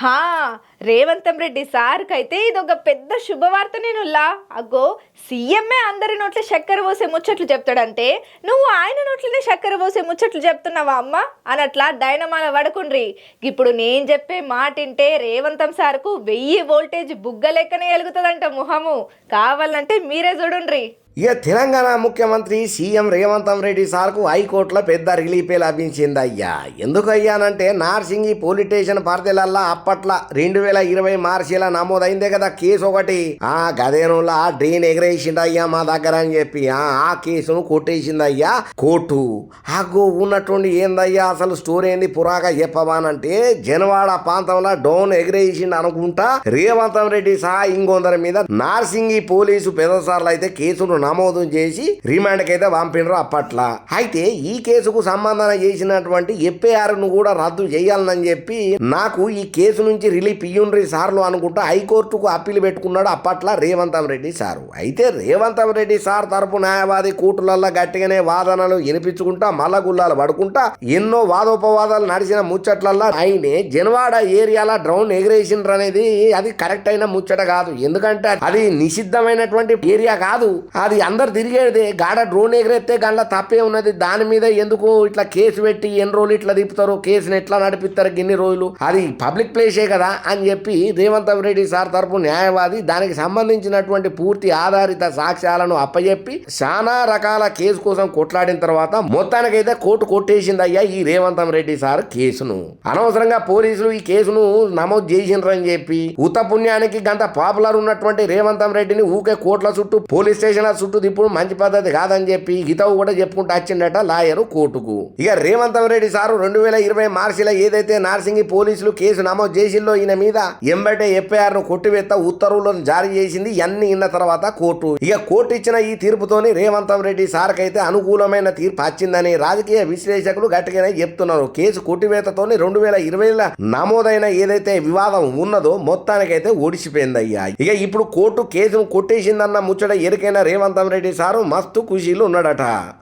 హా రేవంతం రెడ్డి సార్కి అయితే ఇది ఒక పెద్ద శుభవార్త నేనుల్లా. అగ్గో సీఎంఏ అందరి నోట్ల చక్కెర పోసే ముచ్చట్లు చెప్తాడంటే నువ్వు ఆయన నోట్లనే చక్కెర పోసే ముచ్చట్లు చెప్తున్నావా అమ్మ? అనట్లా డైనమాల పడుకుండ్రి. ఇప్పుడు నేను చెప్పే మాటింటే రేవంతం సార్కు వెయ్యి వోల్టేజ్ బుగ్గ లెక్కనే ఎలుగుతుందంట ముఖము కావాలంటే మీరే చూడుండ్రి. ఇక తెలంగాణ ముఖ్యమంత్రి సీఎం రేవంతం రెడ్డి సార్కు హైకోర్టులో పెద్ద రిలీఫే లభించింది అయ్యా. ఎందుకు అయ్యానంటే నార్సింగి పోలీస్ స్టేషన్ పరిధిలల్లా అప్పట్లో రెండు వేల ఇరవై మార్చిల నమోదైందే కదా కేసు ఒకటి. ఆ గదేనులా డ్రైన్ ఎగరేసిండు అయ్యా మా దగ్గర అని చెప్పి. ఆ ఆ కేసును కొట్టేసింది అయ్యా కోర్టు. ఆగో ఉన్నటువంటి ఏందయ్యా అసలు స్టోరీ ఏంది పురాగా చెప్పవానంటే జనవాడ ప్రాంతంలో డోన్ ఎగరేసిండు అనుకుంటా రేవంతం రెడ్డి సహా ఇంకొందరి మీద నార్సింగి పోలీసు పెద్దసార్లు అయితే కేసును ఆమోదం చేసి రిమాండ్ అయితే పంపినరు అప్పట్లో. అయితే ఈ కేసుకు సంబంధం చేసినటువంటి ఎఫ్ఐఆర్ను కూడా రద్దు చేయాలని చెప్పి నాకు ఈ కేసు నుంచి రిలీఫ్ ఇయ్యుండ్రి సార్లు అనుకుంటా హైకోర్టుకు అప్పీల్ పెట్టుకున్నాడు అప్పట్లో రేవంతం రెడ్డి సారు. అయితే రేవంతం రెడ్డి సార్ తరపు న్యాయవాది కూటులల్లో గట్టిగానే వాదనలు వినిపించుకుంటా మల్లగుల్లాలు పడుకుంటా ఎన్నో వాదోపవాదాలు నడిచిన ముచ్చట్లల్లో ఆయనే జనవాడ ఏరియాలో డ్రౌన్ ఎగిరేసిండ్రు అనేది అది కరెక్ట్ అయిన ముచ్చట కాదు. ఎందుకంటే అది నిషిద్ధమైనటువంటి ఏరియా కాదు. అది అందరు తిరిగేది. గాడ డ్రోన్ ఎగిరేస్తే గండ్ల తప్పే ఉన్నది. దాని మీద ఎందుకు ఇట్లా కేసు పెట్టి ఎన్ని రోజులు ఇట్లా తిప్పుతారు? కేసుని ఎట్లా నడిపిస్తారు గిన్ని రోజులు? అది పబ్లిక్ ప్లేసే కదా అని చెప్పి రేవంత్ రెడ్డి సార్ తరపు న్యాయవాది దానికి సంబంధించినటువంటి పూర్తి ఆధారిత సాక్ష్యాలను అప్పచెప్పి చాలా రకాల కేసు కోసం కొట్లాడిన తర్వాత మొత్తానికైతే కోర్టు కొట్టేసింది అయ్యా ఈ రేవంతం రెడ్డి సార్ కేసును. అనవసరంగా పోలీసులు ఈ కేసును నమోదు చేసిండ్రని చెప్పి ఉత పుణ్యానికి గంత పాపులర్ ఉన్నటువంటి రేవంతం రెడ్డిని ఊకే కోట్ల చుట్టూ పోలీస్ స్టేషన్ల చుట్టూ తిప్పుడు మంచి పద్ధతి కాదని చెప్పి హితవు కూడా చెప్పుకుంటూ వచ్చిండట లాయరు కోర్టుకు. ఇక రేవంత్ రెడ్డి సారు రెండు వేల ఇరవై మార్చిలో ఏదైతే నార్సింగి పోలీసులు కేసు నమోదు చేసిల్లో ఈయన మీద ఎంబటే ఎఫ్ఐఆర్ను కొట్టివేత్త ఉత్తర్వులను జారీ చేసింది అన్ని ఇన్న తర్వాత కోర్టు. ఇక కోర్టు ఇచ్చిన ఈ తీర్పుతోని రేవంతం రెడ్డి సార్కైతే అనుకూలమైన తీర్పు వచ్చిందని రాజకీయ విశ్లేషకులు గట్టిగానే చెప్తున్నారు. కేసు కొట్టివేతతోని రెండు వేల ఇరవైలో నమోదైన ఏదైతే వివాదం ఉన్నదో మొత్తానికైతే ఓడిచిపోయిందయ్యా ఇక ఇప్పుడు కోర్టు కేసును కొట్టేసిందన్న ముచ్చట ఎరికైన రేవంత్ రెడ్డి సారు మస్తు ఖుషీలు ఉన్నాడట.